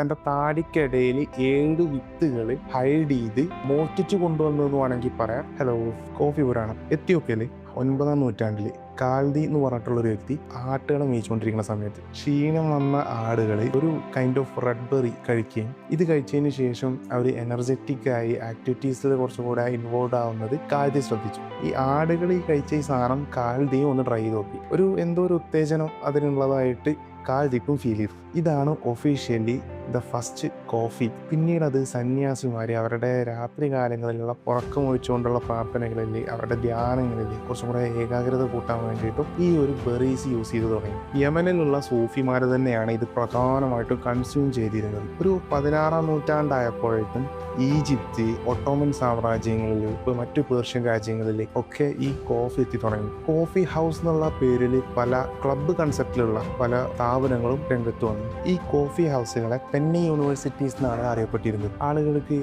തന്റെ താടിക്കിടയിൽ ഏഴ് വിത്തുകൾ ഹൈഡ് ചെയ്ത് മോഷ്ടിച്ചു കൊണ്ടുവന്നു എന്ന് വേണമെങ്കിൽ പറയാം. ഹലോ കോഫി പുരാണം എത്തിയോപ്യയിൽ ഒൻപതാം നൂറ്റാണ്ടിൽ കാൽദി എന്ന് പറഞ്ഞിട്ടുള്ള ഒരു വ്യക്തി ആട്ടുകളെ മേയിച്ചുകൊണ്ടിരിക്കുന്ന സമയത്ത് ക്ഷീണം വന്ന ആടുകളെ ഒരു കൈൻഡ് ഓഫ് റെഡ് ബെറി കഴിക്കുകയും ഇത് കഴിച്ചതിന് ശേഷം അവർ എനർജറ്റിക് ആയി ആക്ടിവിറ്റീസിൽ കുറച്ചുകൂടെ ഇൻവോൾവ് ആവുന്നത് കാൽദി ശ്രദ്ധിച്ചു. ഈ ആടുകൾ ഈ കഴിച്ച ഈ സാധനം കാൽദിയും ഒന്ന് ട്രൈ ചെയ്ത് നോക്കി. ഒരു എന്തോ ഒരു ഉത്തേജനം അതിനുള്ളതായിട്ട് കാൽദിക്കും ഫീൽ ചെയ്തു. ഇതാണ് ഒഫീഷ്യലി ദ ഫസ്റ്റ് കോഫി പിന്നീട് അത് സന്യാസിമാരെ അവരുടെ രാത്രി കാലങ്ങളിലുള്ള ഉറക്കമൊഴിച്ചുകൊണ്ടുള്ള പ്രാർത്ഥനകളിൽ അവരുടെ ധ്യാനങ്ങളിൽ കുറച്ചും കൂടെ ഏകാഗ്രത കൂട്ടാൻ വേണ്ടിയിട്ടും ഈ ഒരു ബെറീസ് യൂസ് ചെയ്ത് തുടങ്ങി. യമനിലുള്ള സൂഫിമാർ തന്നെയാണ് ഇത് പ്രധാനമായിട്ടും കൺസ്യൂം ചെയ്തിരുന്നത്. ഒരു പതിനാറാം നൂറ്റാണ്ടായപ്പോഴേക്കും ഈജിപ്ത് ഒട്ടോമൻ സാമ്രാജ്യങ്ങളിൽ ഇപ്പോൾ മറ്റു പേർഷ്യൻ രാജ്യങ്ങളിൽ ഒക്കെ ഈ കോഫി എത്തി തുടങ്ങി. കോഫി ഹൗസ് എന്നുള്ള പേരിൽ പല ക്ലബ്ബ് കൺസെപ്റ്റിലുള്ള പല സ്ഥാപനങ്ങളും രംഗത്ത് വന്നു. ഈ കോഫി ഹൗസുകളെ പെന്നി യൂണിവേഴ്സിറ്റീസ് എന്നാണ് അറിയപ്പെട്ടിരുന്നത്. ആളുകൾക്ക്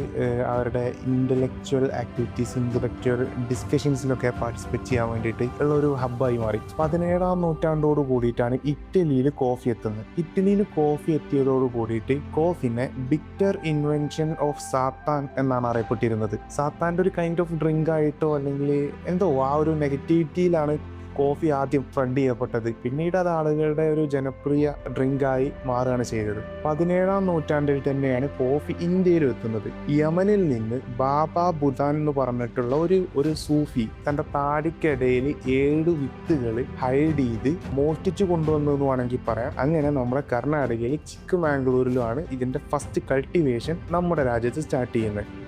അവരുടെ ഇന്റലക്ച്വൽ ആക്ടിവിറ്റീസ് ഇന്റലക്ച്വൽ ഡിസ്കഷൻസിലൊക്കെ പാർട്ടിസിപ്പേറ്റ് ചെയ്യാൻ വേണ്ടിയിട്ട് ഉള്ള ഒരു ഹബ്ബായി മാറി. പതിനേഴാം നൂറ്റാണ്ടോട് കൂടിയിട്ടാണ് ഇറ്റലിയിൽ കോഫി എത്തുന്നത്. ഇറ്റലിയിൽ കോഫി എത്തിയതോട് കൂടിയിട്ട് കോഫിനെ ബിക്ടർ ഇൻവെൻഷൻ ഓഫ് സാത്താൻ എന്നാണ് അറിയപ്പെട്ടിരുന്നത്. സാത്താന്റെ ഒരു കൈൻഡ് ഓഫ് ഡ്രിങ്ക് ആയിട്ടോ അല്ലെങ്കിൽ എന്തോ ആ ഒരു നെഗറ്റിവിറ്റിയിലാണ് കോഫി ആദ്യം ഫണ്ട് ചെയ്യപ്പെട്ടത്. പിന്നീട് അത് ആളുകളുടെ ഒരു ജനപ്രിയ ഡ്രിങ്കായി മാറുകയാണ് ചെയ്തത്. പതിനേഴാം നൂറ്റാണ്ടിൽ തന്നെയാണ് കോഫി ഇന്ത്യയിൽ എത്തുന്നത്. യമനിൽ നിന്ന് ബാബ ബുദാൻ എന്ന് പറഞ്ഞിട്ടുള്ള ഒരു ഒരു സൂഫി തന്റെ താടിക്കിടയിൽ ഏഴ് വിത്തുകൾ ഹൈഡ് ചെയ്ത് മോഷ്ടിച്ചു കൊണ്ടുവന്നു എന്ന് വേണമെങ്കിൽ പറയാം. അങ്ങനെ നമ്മുടെ കർണാടകയിൽ ചിക്ക് മാംഗ്ലൂരിലുമാണ് ഇതിന്റെ ഫസ്റ്റ് കൾട്ടിവേഷൻ നമ്മുടെ രാജ്യത്ത് സ്റ്റാർട്ട് ചെയ്യുന്നത്.